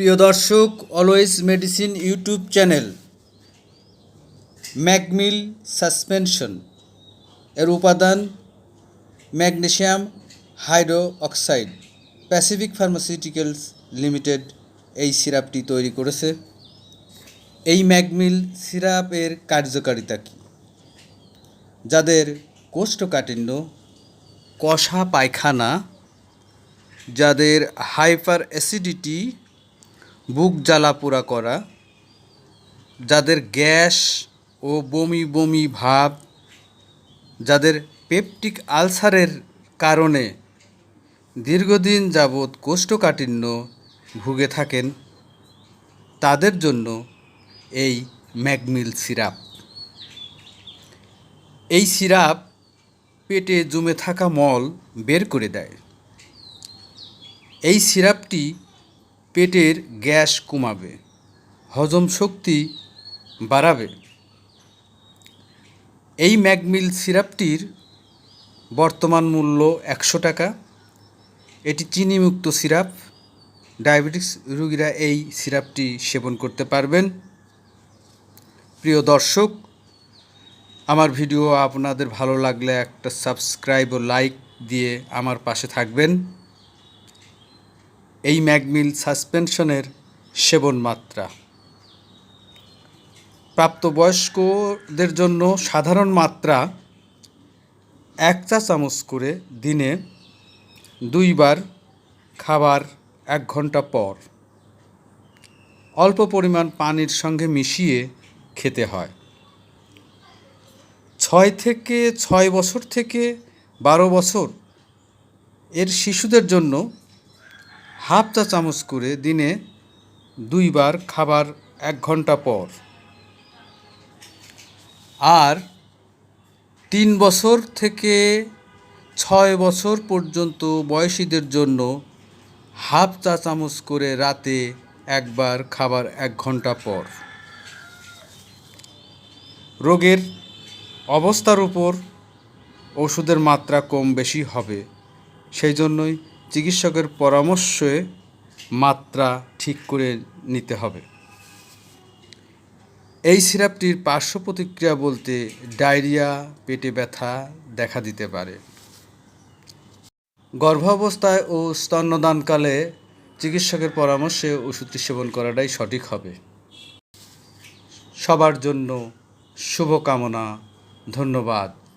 প্রিয় দর্শক always medicine YouTube channel Macmil suspension এর উপাদান magnesium hydro oxide Pacific pharmaceuticals limited এই সিরাপটি তৈরি করেছে। এই ম্যাকমিল সিরাপের কার্যকারিতা কী? যাদের কোষ্ঠকাঠিন্য, কষা পায়খানা, যাদের হাইপার অ্যাসিডিটি বুক জ্বালা পোড়া করা, যাদের গ্যাস ও বমি বমি ভাব, যাদের পেপটিক আলসারের কারণে দীর্ঘদিন যাবৎ কোষ্ঠকাঠিন্য ভুগে থাকেন, তাদের জন্য এই ম্যাগমিল সিরাপ। এই সিরাপ পেটে জমে থাকা মল বের করে দেয়। এই সিরাপটি পেটের গ্যাস কমাবে, হজম শক্তি বাড়াবে। এই ম্যাগমিল সিরাপটির বর্তমান মূল্য একশো টাকা। এটি চিনিমুক্ত সিরাপ। ডায়াবেটিস রুগীরা এই সিরাপটি সেবন করতে পারবেন। প্রিয় দর্শক, আমার ভিডিও আপনাদের ভালো লাগলে একটা সাবস্ক্রাইব ও লাইক দিয়ে আমার পাশে থাকবেন। এই ম্যাগমিল সাসপেনশনের সেবন মাত্রা প্রাপ্তবয়স্কদের জন্য সাধারণ মাত্রা এক চা চামচ করে দিনে দুইবার খাবার এক ঘণ্টা পর। অল্প পরিমাণ পানির সঙ্গে মিশিয়ে খেতে হয়। ছয় থেকে ছয় বছর থেকে বারো বছর এর শিশুদের জন্য হাফ চা চামচ করে দিনে দুইবার খাবার এক ঘণ্টা পর। আর তিন বছর থেকে ছয় বছর পর্যন্ত বয়সীদের জন্য হাফ চা চামচ করে রাতে একবার খাবার এক ঘণ্টা পর। রোগের অবস্থার উপর ওষুধের মাত্রা কম বেশি হবে, সেই জন্যই চিকিৎসকের পরামর্শে মাত্রা ঠিক করে নিতে হবে। এই সিরাপটির পার্শ্ব প্রতিক্রিয়া বলতে ডায়রিয়া, পেটে ব্যথা দেখা দিতে পারে। গর্ভাবস্থায় ও স্তন্যদানকালে চিকিৎসকের পরামর্শে ওষুধটি সেবন করাটাই সঠিক হবে। সবার জন্য শুভকামনা, ধন্যবাদ।